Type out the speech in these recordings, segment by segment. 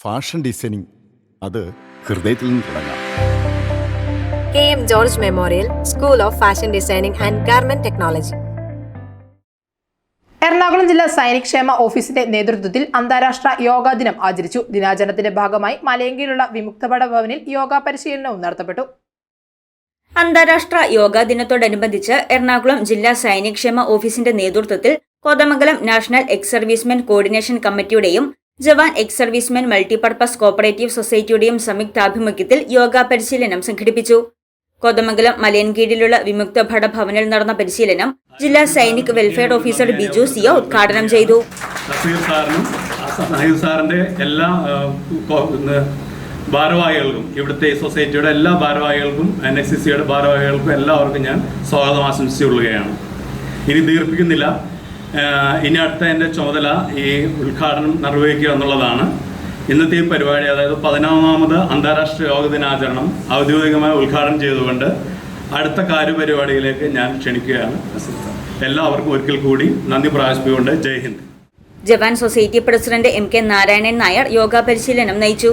Fashion designing. അത് ഹൃദയത്തിൽ നിന്ന് തുടങ്ങാം. K M George memorial school of fashion designing and garment technology. Ernakulam ജില്ലാ സൈനികക്ഷേമ ഓഫീസിന്റെ നേതൃത്വത്തിൽ അന്താരാഷ്ട്ര യോഗാ ദിനം ആചരിച്ചു. ദിനാചരണത്തിന്റെ ഭാഗമായി മലയങ്കിയിലുള്ള വിമുക്തപട ഭവനിൽ യോഗാ പരിശീലനവും നടത്തപ്പെട്ടു. അന്താരാഷ്ട്ര യോഗാ ദിനത്തോടനുബന്ധിച്ച് എറണാകുളം ജില്ലാ സൈനികക്ഷേമ ഓഫീസിന്റെ നേതൃത്വത്തിൽ Kothamangalam national ex servicemen coordination കമ്മിറ്റിയുടെയും Jawan ex servicemen multipurpose cooperative സൊസൈറ്റിയുടെയും സംയുക്താഭിമുഖ്യത്തിൽ യോഗ പരിശീലനം സംഘടിപ്പിച്ചു. കോതമംഗലം മലയൻകീഴിലുള്ള വിമുക്ത ഭട ഭവനിൽ നടന്ന പരിശീലനം ജില്ലാ സൈനിക് വെൽഫെയർ ഓഫീസർ ബിജു സിയ ഉദ്ഘാടനം ചെയ്തു. നസീർ സാറിനും നസീർ സാറിന്റെ എല്ലാ ഭാരവാഹികൾക്കും ഇവിടുത്തെ സൊസൈറ്റിയുടെ എല്ലാ ഭാരവാഹികൾക്കും എൻ എസ് സി സിയുടെ ഭാരവാഹികൾക്കും എല്ലാവർക്കും ഞാൻ സ്വാഗതം ആശംസിച്ചുകൊള്ളുകയാണ്. ഇനി ദീർഘിക്കുന്നില്ല ഇനി അടുത്ത എന്റെ ചുമതല ഈ ഉദ്ഘാടനം നിർവഹിക്കുക എന്നുള്ളതാണ്. ഇന്നത്തെ ഈ പരിപാടി അതായത് പതിനൊന്നാമത് അന്താരാഷ്ട്ര യോഗ ദിനാചരണം ഔദ്യോഗികമായി ഉദ്ഘാടനം ചെയ്തുകൊണ്ട് അടുത്ത കാര്യപരിപാടിയിലേക്ക് ഞാൻ ക്ഷണിക്കുകയാണ്. എല്ലാവർക്കും ഒരിക്കൽ കൂടി നന്ദി പ്രാശിപ്പിക്കൊണ്ട് Jai Hind. Jawan society president M K Narayanan Nair yoga പരിശീലനം നയിച്ചു.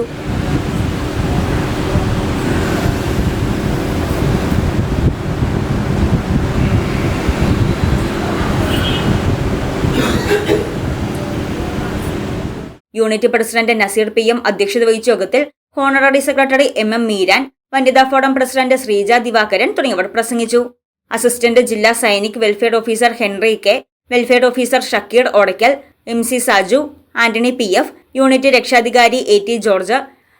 Unit president Naseer P M അധ്യക്ഷത വഹിച്ച യോഗത്തിൽ honorary secretary M M Meeran വനിതാ ഫോറം പ്രസിഡന്റ് ശ്രീജ ദിവാകരൻ തുടങ്ങിയവർ പ്രസംഗിച്ചു. അസിസ്റ്റന്റ് ജില്ലാ Sainik welfare officer Henry K welfare officer Shakeer Odakkal M C Saju Antony P F unit രക്ഷാധികാരി എ ടി ജോർജ്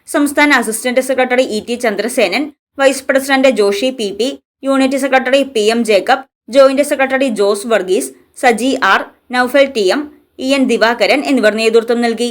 സംസ്ഥാന assistant secretary E T Chandrasenan vice president Joshy P P unit secretary P M Jacob joint secretary Jose Varghese Saji R Naufal T M E N Divakaran എന്നിവർ നേതൃത്വം നൽകി.